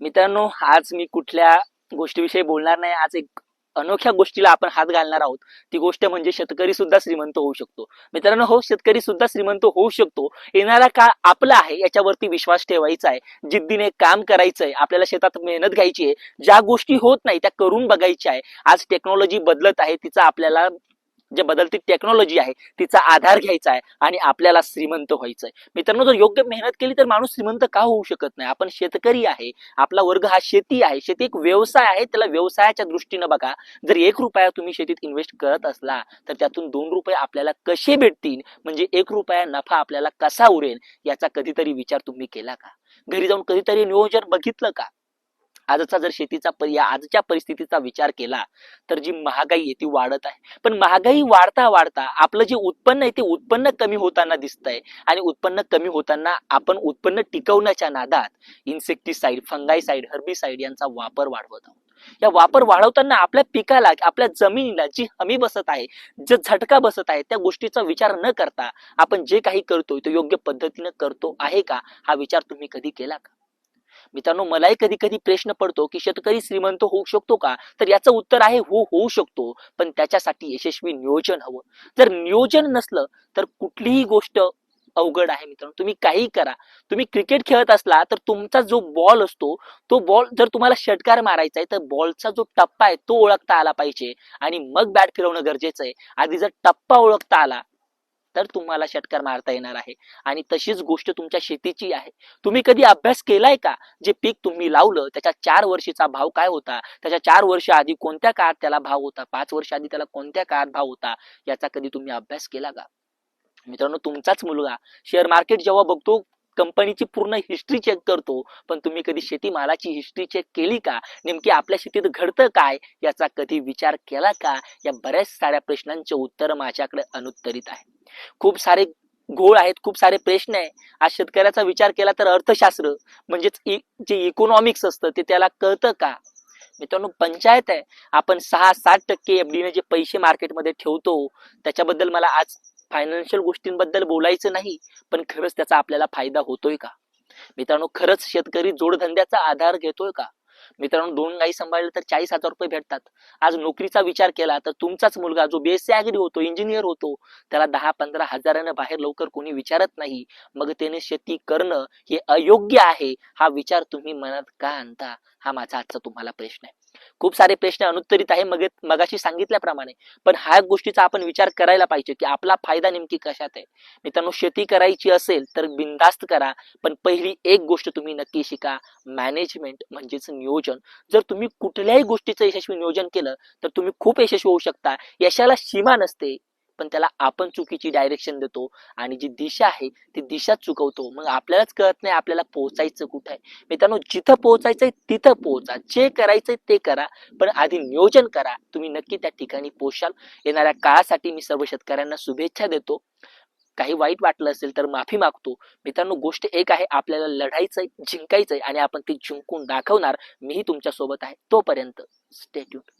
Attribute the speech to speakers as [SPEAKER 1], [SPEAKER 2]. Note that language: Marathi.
[SPEAKER 1] मित्रांनो आज मी कुठल्या गोष्टीविषयी बोलणार नाही. आज एक अनोख्या गोष्टीला आपण हात घालणार आहोत. ती गोष्ट म्हणजे शेतकरी सुद्धा श्रीमंत होऊ शकतो. मित्रांनो हो शेतकरी सुद्धा श्रीमंत होऊ शकतो. येणारा काळ आपला आहे याच्यावरती विश्वास ठेवायचा आहे. जिद्दीने काम करायचं आहे आपल्याला शेतात मेहनत घ्यायची आहे. ज्या गोष्टी होत नाही त्या करून बघायच्या आहे. आज टेक्नॉलॉजी बदलत आहे तिचा आपल्याला जे बदलती टेक्नॉलॉजी आहे तिचा आधार घ्यायचा आहे आणि आपल्याला श्रीमंत व्हायचं आहे मित्रांनो जर योग्य मेहनत केली तर माणूस श्रीमंत का होऊ शकत नाही? आपण शेतकरी आहे आपला वर्ग हा शेती आहे शेती एक व्यवसाय आहे त्याला व्यवसायाच्या दृष्टीनं बघा. जर एक रुपया तुम्ही शेतीत इन्व्हेस्ट करत असला तर त्यातून दोन रुपये आपल्याला कसे भेटतील? म्हणजे एक रुपया नफा आपल्याला कसा उरेल? याचा कधीतरी विचार तुम्ही केला का? घरी जाऊन कधीतरी नियोजन बघितलं का? आजचा जर शेतीचा पर्याय या आजच्या परिस्थितीचा विचार केला तर जी महागाई आहे ती वाढत आहे. पण महागाई वाढता वाढता आपलं जे उत्पन्न आहे ते उत्पन्न कमी होताना दिसतंय. आणि उत्पन्न कमी होताना आपण उत्पन्न टिकवण्याच्या नादात इन्सेक्टिसाइड फंगाईसाइड हर्बिसाइड यांचा वापर वाढवत आहोत. या वापर वाढवताना आपल्या पिकाला आपल्या जमिनीला जी हमी बसत आहे जे झटका बसत आहे त्या गोष्टीचा विचार न करता आपण जे काही करतोय तो योग्य पद्धतीनं करतो आहे का? हा विचार तुम्ही कधी केला का? मित्रांनो मलाही कधी कधी प्रश्न पडतो की शेतकरी श्रीमंत होऊ शकतो का? तर याचं उत्तर आहे हो होऊ शकतो. पण त्याच्यासाठी यशस्वी नियोजन हवं. जर नियोजन नसलं तर कुठलीही गोष्ट अवघड आहे मित्रांनो. तुम्ही काही करा. तुम्ही क्रिकेट खेळत असला तर तुमचा जो बॉल असतो तो बॉल जर तुम्हाला षटकार मारायचा आहे तर बॉलचा जो टप्पा आहे तो ओळखता आला पाहिजे. आणि मग बॅट फिरवणं गरजेचं आहे. आधी जर टप्पा ओळखता आला तर तुम्हाला षटकार मारता येणार आहे. आणि तशीच गोष्ट तुमच्या शेतीची आहे. तुम्ही कधी अभ्यास केलाय का? जे पीक तुम्ही लावलं त्याच्या चार वर्षीचा भाव काय होता? त्याच्या चार वर्ष आधी कोणत्या काळात त्याला भाव होता? पाच वर्ष आधी त्याला कोणत्या काळात भाव होता? याचा कधी तुम्ही अभ्यास केला का? मित्रांनो तुमचाच मुलगा. शेअर मार्केट जेव्हा बघतो कंपनीची पूर्ण हिस्ट्री चेक करतो. पण तुम्ही कधी शेतीमालाची हिस्ट्री चेक केली का? नेमकी आपल्या शेतीत घडतं काय? याचा कधी विचार केला का? या बऱ्याच साऱ्या प्रश्नांचे उत्तर माझ्याकडे अनुत्तरित आहे. खूप सारे घोळ आहेत खूप सारे प्रश्न आहे. आज शेतकऱ्याचा विचार केला तर अर्थशास्त्र म्हणजेच जे इकॉनॉमिक्स असतं ते त्याला कळतं का? मित्रांनो पंचायत आहे. आपण सहा सात टक्के एफडी ने जे पैसे मार्केटमध्ये ठेवतो त्याच्याबद्दल मला आज फायनान्शियल गोष्टींबद्दल बोलायचं नाही पण खरंच त्याचा आपल्याला फायदा होतोय का? मित्रांनो खरंच शेतकरी जोडधंद्याचा आधार घेतोय का? मित्रांनो दोन गाई सांभाळले तर चाळीस हजार रुपये भेटतात. आज नोकरीचा विचार केला तर तुमचाच मुलगा जो बीएससी अॅग्री होतो इंजिनियर होतो त्याला दहा पंधरा हजारानं बाहेर लवकर कोणी विचारत नाही. मग त्याने शेती करणं हे अयोग्य आहे हा विचार तुम्ही मनात का आणता? हा माझा आजचा तुम्हाला प्रश्न आहे. खूप सारे प्रश्न अनुत्तरित आहे मग मगाशी सांगितल्याप्रमाणे. पण ह्या गोष्टीचा आपण विचार करायला पाहिजे की आपला फायदा नेमकी कशात आहे? मित्रांनो शेती करायची असेल तर बिनधास्त करा पण पहिली एक गोष्ट तुम्ही नक्की शिका. मॅनेजमेंट म्हणजेच नियोजन. जर तुम्ही कुठल्याही गोष्टीचं यशस्वी नियोजन केलं तर तुम्ही खूप यशस्वी होऊ शकता. यशाला सीमा नसते. पण त्याला आपण चुकीची डायरेक्शन देतो आणि जी दिशा आहे ती दिशा चुकवतो. मग आपल्यालाच कळत नाही आपल्याला पोहोचायचं कुठं आहे. मित्रांनो जिथं पोहोचायचंय तिथं पोहोचा. जे करायचंय ते करा पण आधी नियोजन करा. तुम्ही नक्की त्या ठिकाणी पोहोचाल. येणाऱ्या काळासाठी मी सर्व शेतकऱ्यांना शुभेच्छा देतो. काही वाईट वाटलं असेल तर माफी मागतो. मित्रांनो गोष्ट एक आहे आपल्याला लढायचंय जिंकायचंय आणि आपण ती जिंकून दाखवणार मीही तुमच्यासोबत आहे. तोपर्यंत स्टेट्यूट